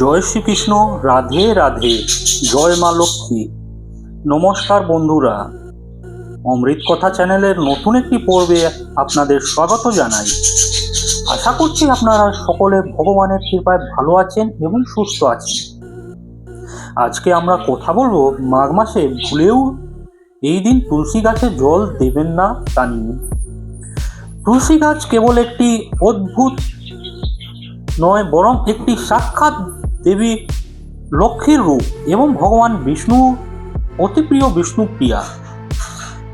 জয় শ্রীকৃষ্ণ, রাধে রাধে, জয় মা লক্ষ্মী। নমস্কার বন্ধুরা। অমৃত কথা চ্যানেলের নতুন একটি পর্বে আপনাদের স্বাগত জানাই। আশা করছি আপনারা সকলে ভগবানের কৃপায় ভালো আছেন এবং সুস্থ আছেন। আজকে আমরা কথা বলব মাঘ মাসে ভুলেও এই দিন তুলসী গাছে জল দেবেন না তা নিয়ে। তুলসী গাছ কেবল একটি অদ্ভুত নয়, বরং একটি সাক্ষাৎ দেবী লক্ষ্মীর রূপ এবং ভগবান বিষ্ণু অতি প্রিয়। বিষ্ণুপ্রিয়া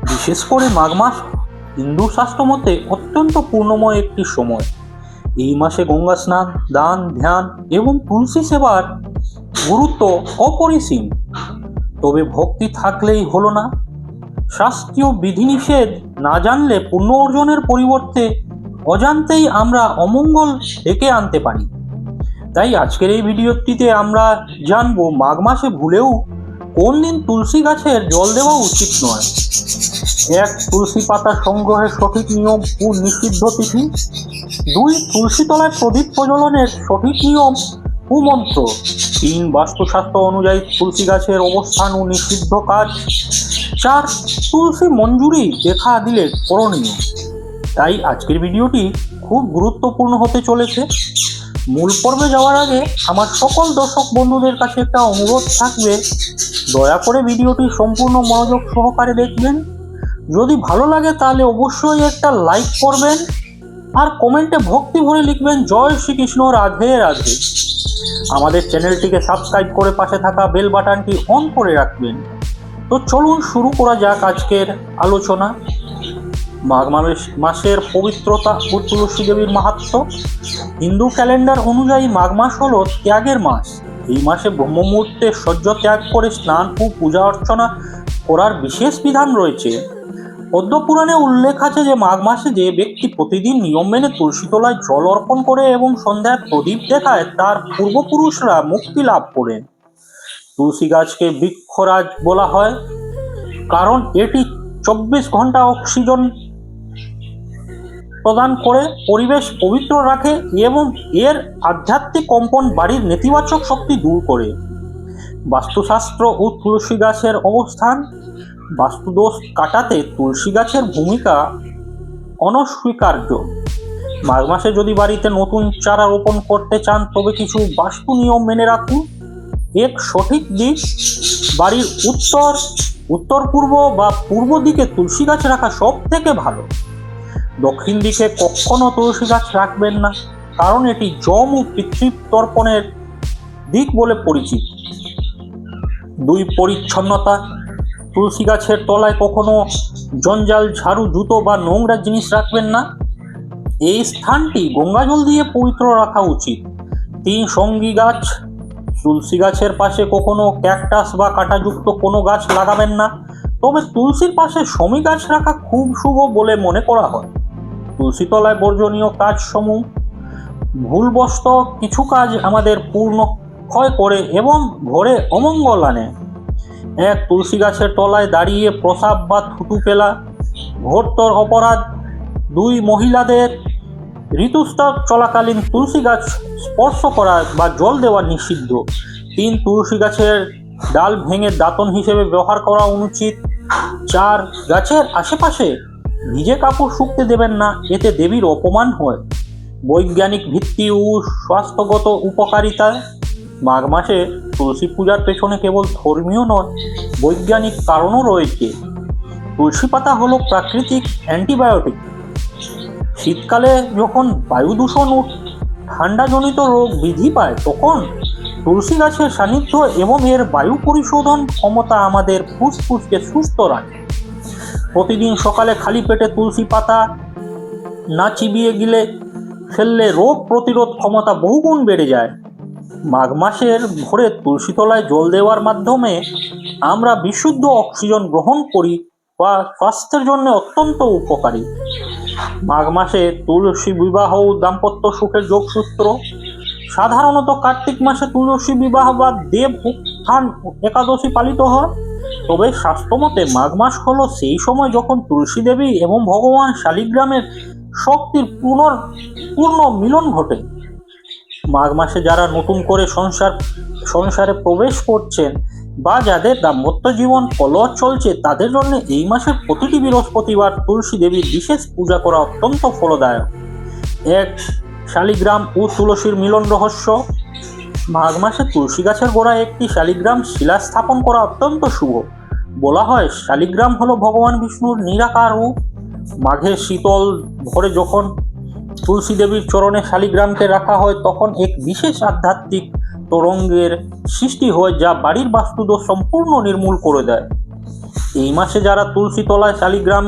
বিশেষ করে মাঘ মাস হিন্দু শাস্ত্র মতে অত্যন্ত পূর্ণময় একটি সময়। এই মাসে গঙ্গা স্নান, দান, ধ্যান এবং তুলসী সেবার গুরুত্ব অপরিসীম। তবে ভক্তি থাকলেই হলো না। শাস্ত্রীয় বিধিনিষেধ না জানলে পুণ্য অর্জনের পরিবর্তে অজান্তেই আমরা অমঙ্গল ডেকে আনতে পারি। তাই আজকের এই ভিডিওটিতে আমরা জানব মাঘ মাসে ভুলেও কোন দিন তুলসী গাছের জল দেওয়া উচিত নয়। এক, তুলসী পাতা সংগ্রহের সঠিক নিয়ম ও নিষিদ্ধ তিথি। দুই, তুলসী তলায় প্রদীপ প্রজ্বলনের সঠিক নিয়ম ও মন্ত্র। তিন, বাস্তুশাস্ত্র অনুযায়ী তুলসী গাছের অবস্থান ও নিষিদ্ধ কাজ। চার, তুলসী মঞ্জুরি দেখা দিলে করণীয়। তাই আজকের ভিডিওটি খুব গুরুত্বপূর্ণ হতে চলেছে। মূল পর্বে যাওয়ার আগে আমার সকল দর্শক বন্ধুদের কাছে একটা অনুরোধ থাকবে। দয়া করে ভিডিওটি সম্পূর্ণ মনোযোগ সহকারে দেখবেন। যদি ভালো লাগে তাহলে অবশ্যই একটা লাইক করবেন আর কমেন্টে ভক্তি ভরে লিখবেন, জয় শ্রীকৃষ্ণ, রাধে রাধে। আমাদের চ্যানেলটিকে সাবস্ক্রাইব করে পাশে থাকা বেল বাটনটি অন করে রাখবেন। তো চলুন শুরু করা যাক আজকের আলোচনা। মাঘ মাস, মাসের পবিত্রতা ও তুলসী দেবীর মাহাত্ম। হিন্দু ক্যালেন্ডার অনুযায়ী মাঘ মাস হলো ত্যাগের মাস। এই মাসে ব্রহ্ম মুহূর্তে সহ্য ত্যাগ করে স্নান ও পূজা অর্চনা করার বিশেষ বিধান রয়েছে। পদ্মপুরাণে উল্লেখ আছে যে মাঘ মাসে যে ব্যক্তি প্রতিদিন নিয়ম মেনে তুলসী তলায় জল অর্পণ করে এবং সন্ধ্যায় প্রদীপ দেখায়, তার পূর্বপুরুষরা মুক্তি লাভ করেন। তুলসী গাছকে বৃক্ষরাজ বলা হয়, কারণ এটি চব্বিশ ঘণ্টা অক্সিজেন প্রদান করে পরিবেশ পবিত্র রাখে এবং এর আধ্যাত্মিক কম্পন বাড়ির নেতিবাচক শক্তি দূর করে। বাস্তুশাস্ত্র ও তুলসী গাছের অবস্থান। বাস্তুদোষ কাটাতে তুলসী গাছের ভূমিকা অনস্বীকার্য। মাঘ মাসে যদি বাড়িতে নতুন চারা রোপণ করতে চান, তবে কিছু বাস্তু নিয়ম মেনে রাখুন। এক সঠিক দিক, বাড়ির উত্তর উত্তর পূর্ব বা পূর্ব দিকে তুলসী গাছ রাখা সব থেকে ভালো। দক্ষিণ দিকে কখনো তুলসী গাছ রাখবেন না, কারণ এটি জম ও পিতৃতর্পণের দিক বলে পরিচিত। দুই পরিচ্ছন্নতা, তুলসী গাছের তলায় কখনো জঞ্জাল, ঝাড়ু, জুতো বা নোংরা জিনিস রাখবেন না। এই স্থানটি গঙ্গাজল দিয়ে পবিত্র রাখা উচিত। তিন সঙ্গী গাছ, তুলসী গাছের পাশে কখনো ক্যাকটাস বা কাঁটাযুক্ত কোনো গাছ লাগাবেন না, তবে তুলসীর পাশে সমী গাছ রাখা খুব শুভ বলে মনে করা হয়। তুলসী তলায় বর্জনীয় কাজ সমূহ ভুলবশত কিছু কাজ আমাদের পূর্ণ ক্ষয় করে এবং ঘরে অমঙ্গল আনে। এক তুলসী গাছের তলায় দাঁড়িয়ে প্রসাব বা থুতু ফেলা, ঘোরতর অপরাধ, দুই মহিলাদের ঋতুস্রাব চলাকালীন তুলসী গাছ স্পর্শ করা বা জল দেওয়া নিষিদ্ধ। তিন তুলসী গাছের ডাল ভেঙে দাঁতন হিসেবে ব্যবহার করা অনুচিত। চার, গাছের আশেপাশে ভিজে কাপড় শুকতে দেবেন না, এতে দেবীর অপমান হয়। বৈজ্ঞানিক ভিত্তি ও স্বাস্থ্যগত উপকারিতা মাঘ মাসে তুলসী পূজার পেছনে কেবল ধর্মীয় নয়, বৈজ্ঞানিক কারণও রয়েছে। তুলসী পাতা হলো প্রাকৃতিক অ্যান্টিবায়োটিক। শীতকালে যখন বায়ু দূষণ ও ঠান্ডাজনিত রোগ বৃদ্ধি পায়, তখন তুলসী গাছের সান্নিধ্য এবং এর বায়ু পরিশোধন ক্ষমতা আমাদের ফুসফুসকে সুস্থ রাখে। প্রতিদিন সকালে খালি পেটে তুলসী পাতা না চিবিয়ে গিলে ফেললে রোগ প্রতিরোধ ক্ষমতা বহুগুণ বেড়ে যায়। মাঘ মাসের ভোরে তুলসী তলায় জল দেওয়ার মাধ্যমে আমরা বিশুদ্ধ অক্সিজেন গ্রহণ করি বা স্বাস্থ্যের জন্য অত্যন্ত উপকারী। মাঘ মাসে তুলসী বিবাহ দাম্পত্য সুখের যোগসূত্র। সাধারণত কার্তিক মাসে তুলসী বিবাহ বা দেব উত্থান একাদশী পালিত হয়। তবে শাস্ত্রমতে মাঘ মাস হলো সেই সময় যখন তুলসী দেবী এবং ভগবান শালিগ্রামের শক্তির পুনর পূর্ণ মিলন ঘটে। মাঘ মাসে যারা নতুন করে সংসার সংসারে প্রবেশ করছেন বা যাদের দাম্পত্য জীবন কলহ চলছে, তাদের জন্য এই মাসের প্রতিটি বৃহস্পতিবার তুলসী দেবীর বিশেষ পূজা করা অত্যন্ত ফলদায়ক। এক, শালিগ্রাম ও তুলসীর মিলন রহস্য। মাঘ মাসে তুলসী গাছের গোড়ায় একটি শালিগ্রাম শিলা স্থাপন করা অত্যন্ত শুভ। বলা হয় শালিগ্রাম হলো ভগবান বিষ্ণুর নিরাকার রূপ। মাঘের শীতল ভরে যখন তুলসী দেবীর চরণে শালিগ্রামকে রাখা হয়, তখন এক বিশেষ আধ্যাত্মিক তরঙ্গের সৃষ্টি হয় যা বাড়ির বাস্তুদোষ সম্পূর্ণ নির্মূল করে দেয়। এই মাসে যারা তুলসী তলায় শালিগ্রাম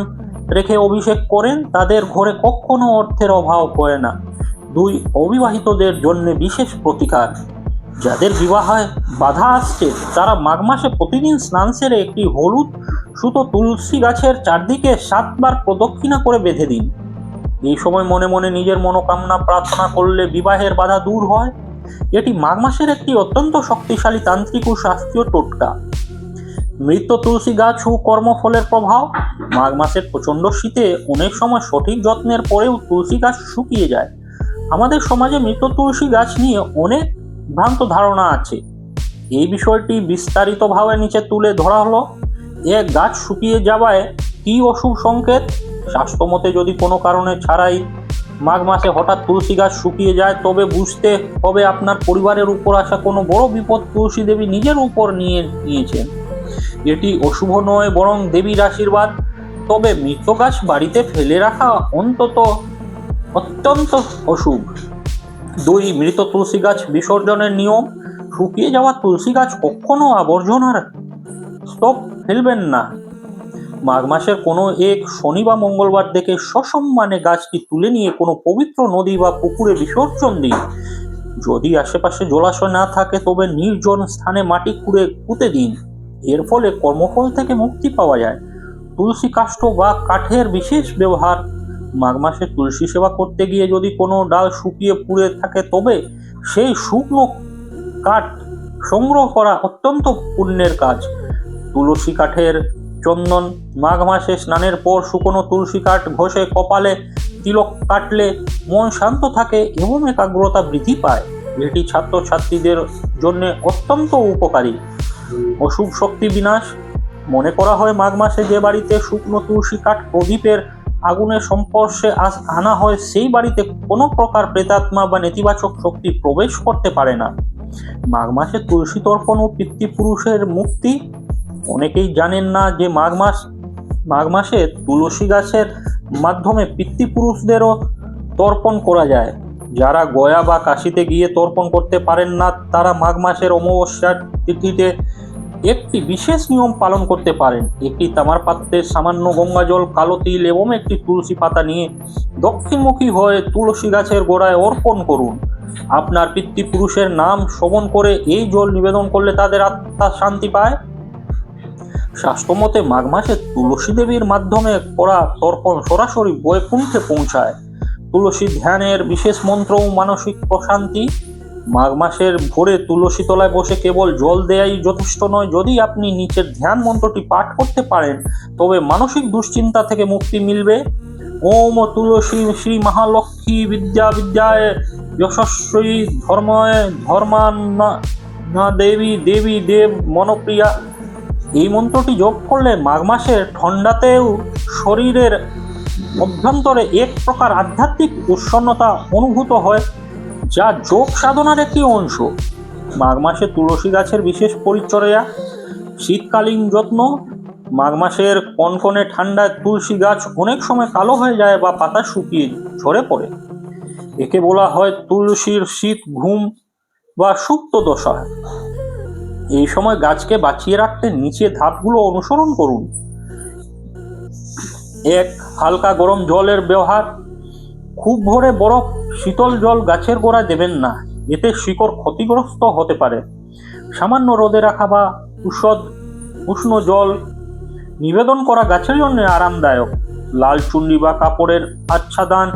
রেখে অভিষেক করেন, তাদের ঘরে কখনো অর্থের অভাব হয় না। দুই অবিবাহিতদের জন্য বিশেষ প্রতিকার। যাদের বিবাহে বাধা আসছে, তারা মাঘ মাসে প্রতিদিন স্নান সেরে একটি হলুদ সুতো তুলসী গাছের চারদিকে সাতবার প্রদক্ষিণা করে বেঁধে দিন। এই সময় মনে মনে নিজের মনোকামনা প্রার্থনা করলে বিবাহের বাধা দূর হয়। এটি মাঘ মাসের একটি অত্যন্ত শক্তিশালী তান্ত্রিক ও শাস্ত্রীয় টোটকা। মৃত তুলসী গাছ ও কর্মফলের প্রভাব মাঘ মাসের প্রচণ্ড শীতে অনেক সময় সঠিক যত্নের পরেও তুলসী গাছ শুকিয়ে যায়। আমাদের সমাজে মৃত তুলসী গাছ নিয়ে অনেক ভ্রান্ত ধারণা আছে। এই বিষয়টি বিস্তারিতভাবে নিচে তুলে ধরা হলো। এ গাছ শুকিয়ে যাওয়ায় কি অশুভ সংকেত? স্বাস্থ্যমতে যদি কোনো কারণে ছাড়াই মাঘ মাসে হঠাৎ তুলসী গাছ শুকিয়ে যায়, তবে বুঝতে হবে আপনার পরিবারের উপর আসা কোনো বড় বিপদ তুলসী দেবী নিজের উপর নিয়ে নিয়েছেন। এটি অশুভ নয়, বরং দেবীর আশীর্বাদ। তবে মৃত গাছ বাড়িতে ফেলে রাখা অন্তত অত্যন্ত অশুভ। দুই মৃত তুলসী গাছ বিসর্জনের নিয়ম, শুকিয়ে যাওয়া তুলসী গাছ কখনো আবর্জনার স্তব ফেলবেন না। মাঘ মাসের কোনো এক শনি বা মঙ্গলবার দেখে সসম্মানে গাছটি তুলে নিয়ে কোনো পবিত্র নদী বা পুকুরে বিসর্জন দিন। যদি আশেপাশে জলাশয় না থাকে, তবে নির্জন স্থানে মাটি খুঁড়ে পুঁতে দিন। এর ফলে কর্মফল থেকে মুক্তি পাওয়া যায়। তুলসী কাষ্ঠ বা কাঠের বিশেষ ব্যবহার মাঘ মাসে তুলসী সেবা করতে গিয়ে যদি কোনো ডাল শুকিয়ে পুড়ে থাকে, তবে সেই শুকনো কাঠ সংগ্রহ করা অত্যন্ত পুণ্যের কাজ। তুলসী কাঠের চন্দন মাঘ মাসে স্নানের পর শুকনো তুলসী কাঠ ঘষে কপালে তিলক কাটলে মন শান্ত থাকে এবং একাগ্রতা বৃদ্ধি পায়। এটি ছাত্রছাত্রীদের জন্য অত্যন্ত উপকারী। অশুভ শক্তি বিনাশ। মনে করা হয় মাঘ মাসে যে বাড়িতে শুকনো তুলসী কাঠ প্রদীপের আগুনের সংস্পর্শে আস- আনা হয়, সেই বাড়িতে কোনো প্রকার প্রেতাত্মা বা নেতিবাচক শক্তি প্রবেশ করতে পারে না। মাঘ মাসে তুলসী তর্পণ ও পিতৃপুরুষের মুক্তি। অনেকেই জানেন না যে মাঘ মাস, মাঘ মাসে তুলসী গাছের মাধ্যমে পিতৃপুরুষদেরও তর্পণ করা যায়। যারা গয়া বা কাশিতে গিয়ে তর্পণ করতে পারেন না, তারা মাঘ মাসের অমাবস্যার তিথিতে একটি বিশেষ নিয়ম পালন করতে পারেন। একটি তামার পাত্রে সামান্য গঙ্গা জল, কালো তিল এবং একটি তুলসী পাতা নিয়ে দক্ষিণমুখী হয়ে তুলসী গাছের গোড়ায় অর্পণ করুন। আপনার পিতৃপুরুষের নাম শ্রবণ করে এই জল নিবেদন করলে তাদের আত্মা শান্তি পায়। শাস্ত্রমতে মাঘ মাসে তুলসী দেবীর মাধ্যমে করা তর্পণ সরাসরি বৈকুণ্ঠে পৌঁছায়। তুলসী ধ্যানের বিশেষ মন্ত্র ও মানসিক প্রশান্তি মাঘ মাসের ভোরে তুলসী তলায় বসে কেবল জল দেয়াই যথেষ্ট নয়। যদি আপনি নিচের ধ্যান মন্ত্রটি পাঠ করতে পারেন, তবে মানসিক দুশ্চিন্তা থেকে মুক্তি মিলবে। ওম তুলসী শ্রী মহালক্ষ্মী বিদ্যা বিদ্যায় যশস্বী ধর্ময় ধর্মান্না দেবী দেবী দেব মনপ্রিয়া। এই মন্ত্রটি যোগ করলে মাঘ মাসের ঠান্ডাতেও শরীরের অভ্যন্তরে এক প্রকার আধ্যাত্মিক উৎসন্নতা অনুভূত হয়। যা যোগ সাধনার একটি অংশ। মাঘ মাসে তুলসী গাছের বিশেষ পরিচর্যা, শীতকালীন যত্ন, মাঘ মাসের কনকনে ঠান্ডায় তুলসী গাছ অনেক সময় কালো হয়ে যায় বা পাতা শুকিয়ে ঝরে পড়ে। একে বলা হয় তুলসীর শীত ঘুম বা সুপ্ত দশা। এই সময় গাছকে বাঁচিয়ে রাখতে নিচে ধাপগুলো অনুসরণ করুন। এক, হালকা গরম জলের ব্যবহার। খুব ভোরে বরফ শীতল জল গাছের গোড়ায় দেবেন না, এতে শিকড় ক্ষতিগ্রস্ত হতে পারে। সামান্য রোদে রাখা বা উষদ উষ্ণ জল, নিবেদন করা গাছের জন্য আরামদায়ক। লাল চুন্ডি বা কাপড়ের আচ্ছাদান,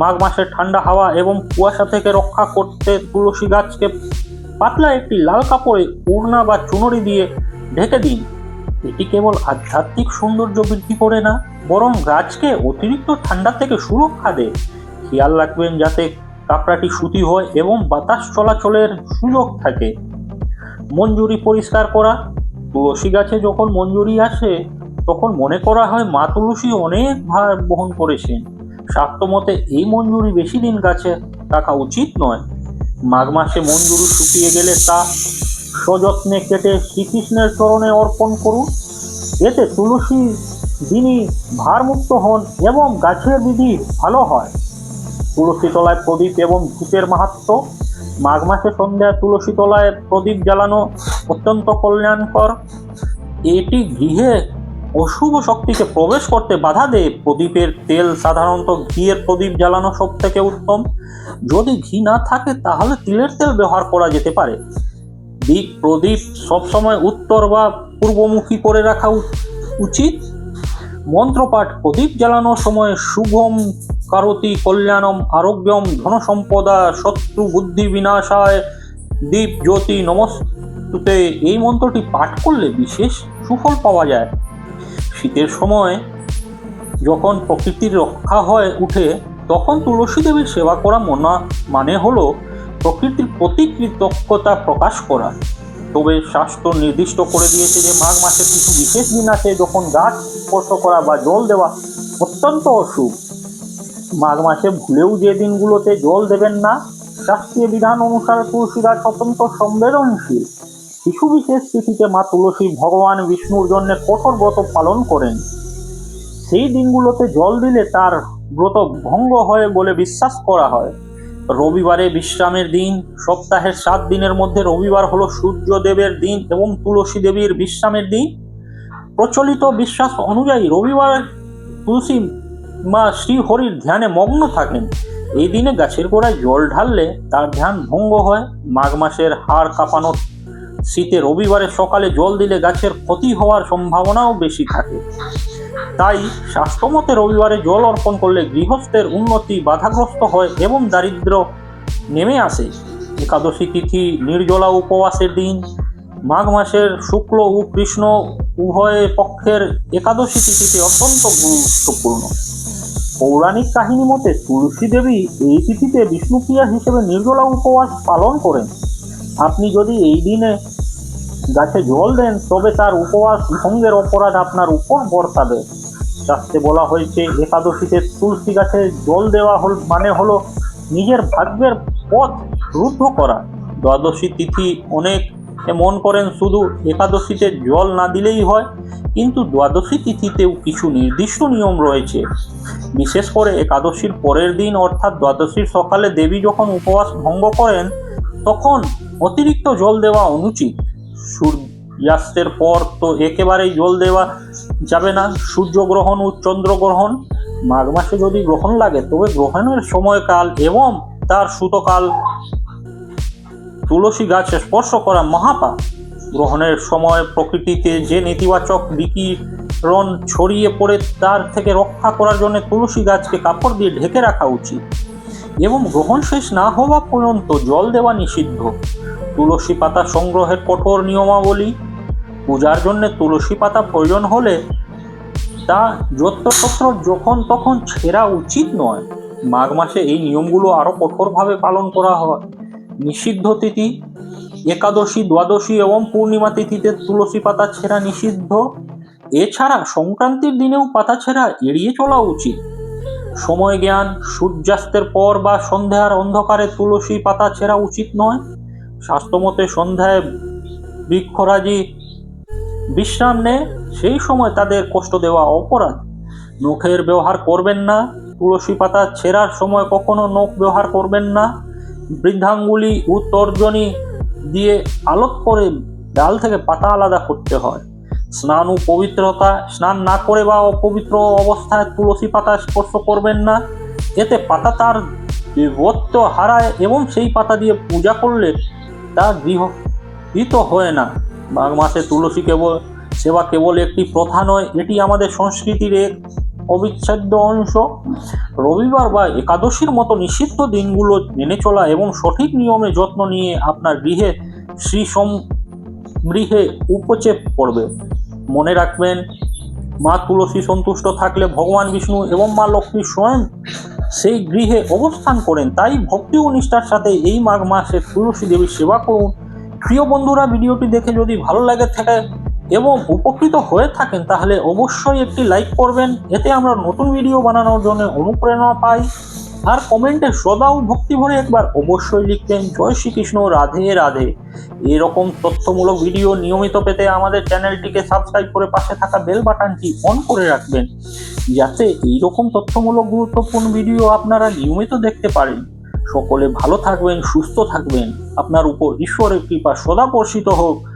মাঘ মাসের ঠান্ডা হাওয়া এবং কুয়াশা থেকে রক্ষা করতে তুলসী গাছকে পাতলা একটি লাল কাপড়ে ওড়না বা চুনরি দিয়ে ঢেকে দিন। এটি কেবল আধ্যাত্মিক সৌন্দর্য বৃদ্ধি করে না, বরং গাছকে অতিরিক্ত ঠান্ডা থেকে সুরক্ষা দেয়। খেয়াল রাখবেন যাতে কাপড়াটি সুতি হয় এবং বাতাস চলাচলের সুযোগ থাকে। মঞ্জুরি পরিষ্কার করা, তুলসী গাছে যখন মঞ্জুরি আসে, তখন মনে করা হয় মা তুলসী অনেক ভার বহন করেছেন শাস্ত্রমতে এই মঞ্জুরি বেশি দিন গাছে রাখা উচিত নয়। মাঘ মাসে মঞ্জুরি শুকিয়ে গেলে তা সযত্নে কেটে শ্রীকৃষ্ণের চরণে অর্পণ করুন। এতে তুলসী যিনি ভারমুক্ত হন এবং গাছের বিধি ভালো হয়। তুলসী তলায় প্রদীপ এবং ধূপের মাহাত্ম। মাঘ মাসে সন্ধ্যায় তুলসী তলায় প্রদীপ জ্বালানো অত্যন্ত কল্যাণকর। এটি গৃহে অশুভ শক্তিকে প্রবেশ করতে বাধা দেয়। প্রদীপের তেল সাধারণত ঘিয়ের প্রদীপ জ্বালানো সব থেকে উত্তম। যদি ঘি না থাকে, তাহলে তিলের তেল ব্যবহার করা যেতে পারে। দিক প্রদীপ সবসময় উত্তর বা পূর্বমুখী করে রাখা উচিত। মন্ত্রপাঠ প্রদীপ জ্বালানোর সময় শুভম কারতি কল্যাণম আরোগ্যম ধনসম্পদা শত্রু বুদ্ধি বিনাশায়। দীপ জ্যোতি নমস্তুতে। এই মন্ত্রটি পাঠ করলে বিশেষ সুফল পাওয়া যায়। শীতের সময় যখন প্রকৃতির রক্ষা হয় উঠে, তখন তুলসী দেবীর সেবা করা মনা মানে হলো প্রকৃতির প্রতি কৃতজ্ঞতা প্রকাশ করা। তবে শাস্ত্র নির্দিষ্ট করে দিয়েছে যে, মাঘ মাসের কিছু বিশেষ দিন আছে যখন গাছ স্পর্শ করা বা জল দেওয়া অত্যন্ত অশুভ। মাঘ মাসে ভুলেও যে দিনগুলোতে জল দেবেন না, শাস্ত্রীয় বিধান অনুসারে তুলসীরা স্বতন্ত্র সংবেদনশীল কিছু বিশেষ তিথিতে মা তুলসী ভগবান বিষ্ণুর জন্য কঠোর ব্রত পালন করেন। সেই দিনগুলোতে জল দিলে তার ব্রত ভঙ্গ হয় বলে বিশ্বাস করা হয়। রবিবারে বিশ্রামের দিন, সপ্তাহের সাত দিনের মধ্যে রবিবার হলো সূর্যদেবের দিন এবং তুলসী দেবীর বিশ্রামের দিন। প্রচলিত বিশ্বাস অনুযায়ী রবিবার তুলসী মা শ্রীহরির ধ্যানে মগ্ন থাকেন। এই দিনে গাছের গোড়ায় জল ঢাললে তার ধ্যান ভঙ্গ হয়। মাঘ মাসের হাড় কাঁপানো শীতে রবিবারে সকালে জল দিলে গাছের ক্ষতি হওয়ার সম্ভাবনাও বেশি থাকে। তাই স্বাস্থ্যমতে রবিবারে জল অর্পণ করলে গৃহস্থের উন্নতি বাধাগ্রস্ত হয় এবং দারিদ্র নেমে আসে। একাদশী তিথি, নির্জলা উপবাসের দিন, মাঘ মাসের শুক্ল ও কৃষ্ণ উভয় পক্ষের একাদশী তিথিতে অত্যন্ত গুরুত্বপূর্ণ। পৌরাণিক কাহিনী মতে তুলসী দেবী এই তিথিতে বিষ্ণুপ্রিয়া হিসেবে নির্জলা উপবাস পালন করেন। আপনি যদি এই দিনে গাছে জল দেন, তবে তার উপবাস ভঙ্গের অপরাধ আপনার উপর বর্তাবে। শাস্ত্রে বলা হয়েছে, একাদশীতে তুলসী গাছে জল দেওয়া হল মানে হলো নিজের ভাগ্যের পথ রুদ্ধ করা। দ্বাদশী তিথি অনেক মন করেন, শুধু একাদশীতে জল না দিলেই হয়, কিন্তু দ্বাদশী তিথিতেও কিছু নির্দিষ্ট নিয়ম রয়েছে। বিশেষ করে একাদশীর পরের দিন, অর্থাৎ দ্বাদশীর সকালে দেবী যখন উপবাস ভঙ্গ করেন, তখন অতিরিক্ত জল দেওয়া অনুচিত। সূর্যাস্তের পর তো একেবারেই জল দেওয়া যাবে না। সূর্যগ্রহণ ও চন্দ্রগ্রহণ, মাঘ মাসে যদি গ্রহণ লাগে, তবে গ্রহণের সময়কাল এবং তার সুতকাল তুলসী গাছ স্পর্শ করা মহাপাপ। গ্রহণের সময় প্রকৃতিতে যে নেতিবাচক বিকিরণ ছড়িয়ে পড়ে, তার থেকে রক্ষা করার জন্য তুলসী গাছকে কাপড় দিয়ে ঢেকে রাখা উচিত। এবং গ্রহণ শেষ না হওয়া পর্যন্ত জল দেওয়া নিষিদ্ধ। তুলসী পাতা সংগ্রহের কঠোর নিয়মাবলী। পূজার জন্য তুলসী পাতা প্রয়োজন হলে তা যত্রতত্র যখন তখন ছেঁড়া উচিত নয়। মাঘ মাসে এই নিয়মগুলো আরও কঠোরভাবে পালন করা হয়। নিষিদ্ধ তিথি, একাদশী, দ্বাদশী এবং পূর্ণিমা তিথিতে তুলসী পাতা ছেঁড়া নিষিদ্ধ। এছাড়া সংক্রান্তির দিনেও পাতা ছেঁড়া এড়িয়ে চলা উচিত। সময় জ্ঞান সূর্যাস্তের পর বা সন্ধ্যার অন্ধকারে তুলসী পাতা ছেঁড়া উচিত নয়। স্বাস্থ্যমতে সন্ধ্যায় বৃক্ষরাজি বিশ্রাম নেয়, সেই সময় তাদের কষ্ট দেওয়া অপরাধ। নখের ব্যবহার করবেন না, তুলসী পাতা ছেঁড়ার সময় কখনো নখ ব্যবহার করবেন না। বৃদ্ধাঙ্গুলি ও তর্জনী দিয়ে আলোক করে ডাল থেকে পাতা আলাদা করতে হয়। স্নান ও পবিত্রতা, স্নান না করে বা অপবিত্র অবস্থায় তুলসী পাতা স্পর্শ করবেন না। এতে পাতা তার বিভত্ত হারায় এবং সেই পাতা দিয়ে পূজা করলে তা গৃহীত হয় না। মাঘ মাসে তুলসী কেবল, সেবা কেবল একটি প্রথা নয়, এটি আমাদের সংস্কৃতির এক অবিচ্ছেদ্য অংশ। রবিবার বা একাদশীর মতো নিষিদ্ধ দিনগুলো মেনে চলা এবং সঠিক নিয়মে যত্ন নিয়ে আপনার গৃহে শ্রী সমৃহে উপচে পড়বে। মনে রাখবেন, মা তুলসী সন্তুষ্ট থাকলে ভগবান বিষ্ণু এবং মা লক্ষ্মী স্বয়ং সেই গৃহে অবস্থান করেন, তাই ভক্তি ও নিষ্ঠার সাথে এই মাঘ মাসে তুলসী দেবীর সেবা করুন। প্রিয় বন্ধুরা, ভিডিওটি দেখে যদি ভালো লাগে থাকে এবং উপকৃত হয়ে থাকেন, তাহলে অবশ্যই একটি লাইক করবেন। এতে আমরা নতুন ভিডিও বানানোর জন্য অনুপ্রেরণা পাই। আর কমেন্টে শ্রদ্ধা ও ভক্তি ভরে একবার অবশ্যই লিখবেন, জয় শ্রীকৃষ্ণ, রাধে রাধে। এরকম তথ্যমূলক ভিডিও নিয়মিত পেতে আমাদের চ্যানেলটিকে সাবস্ক্রাইব করে পাশে থাকা বেল বাটনটি অন করে রাখবেন। যাতে এইরকম তথ্যমূলক গুরুত্বপূর্ণ ভিডিও আপনারা নিয়মিত দেখতে পারেন। সকলে ভালো থাকবেন, সুস্থ থাকবেন। আপনার উপর ঈশ্বরের কৃপা সদা বর্ষিত হোক।